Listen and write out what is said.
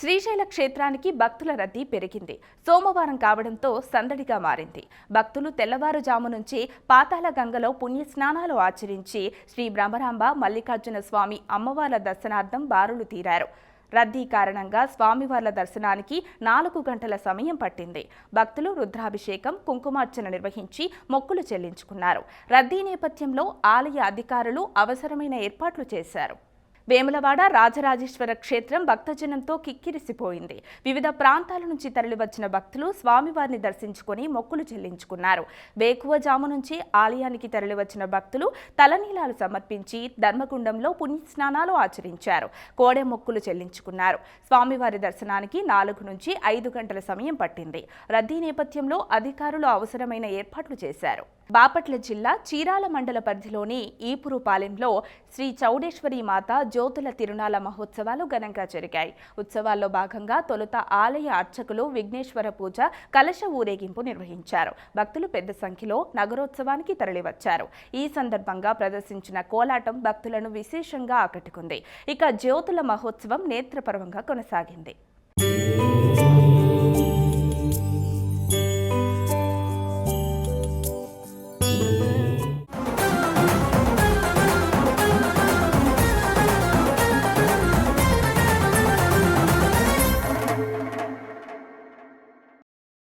శ్రీశైల క్షేత్రానికి భక్తుల రద్దీ పెరిగింది. సోమవారం కావడంతో సందడిగా మారింది. భక్తులు తెల్లవారుజాము నుంచి పాతాళ గంగలో పుణ్య స్నానాలు ఆచరించి శ్రీ బ్రహ్మరాంబ మల్లికార్జున స్వామి అమ్మవార్ల దర్శనార్థం బారులు తీరారు. రద్దీ కారణంగా స్వామివార్ల దర్శనానికి నాలుగు గంటల సమయం పట్టింది. భక్తులు రుద్రాభిషేకం కుంకుమార్చన నిర్వహించి మొక్కులు చెల్లించుకున్నారు. రద్దీ నేపథ్యంలో ఆలయ అధికారులు అవసరమైన ఏర్పాట్లు చేశారు. వేములవాడ రాజరాజేశ్వర క్షేత్రం భక్తజనంతో కిక్కిరిసిపోయింది. వివిధ ప్రాంతాల నుంచి తరలివచ్చిన భక్తులు స్వామివారిని దర్శించుకొని మొక్కులు చెల్లించుకున్నారు. వేకువజాము నుంచి ఆలయానికి తరలివచ్చిన భక్తులు తలనీలాలు సమర్పించి ధర్మగుండంలో పుణ్యస్నానాలు ఆచరించారు. కోడె మొక్కులు చెల్లించుకున్నారు. స్వామివారి దర్శనానికి నాలుగు నుంచి ఐదు గంటల సమయం పట్టింది. రద్దీ నేపథ్యంలో అధికారులు అవసరమైన ఏర్పాట్లు చేశారు. బాపట్ల జిల్లా చీరాల మండల పరిధిలోని ఈపురుపాలెంలో శ్రీ చౌడేశ్వరి మాత జ్యోతుల తిరునాల మహోత్సవాలు ఘనంగా జరిగాయి. ఉత్సవాల్లో భాగంగా తొలుత ఆలయ అర్చకులు విఘ్నేశ్వర పూజ కలశ ఊరేగింపు నిర్వహించారు. భక్తులు పెద్ద సంఖ్యలో నగరోత్సవానికి తరలివచ్చారు. ఈ సందర్భంగా ప్రదర్శించిన కోలాటం భక్తులను విశేషంగా ఆకట్టుకుంది. ఇక జ్యోతుల మహోత్సవం నేత్రపరవంగా కొనసాగింది.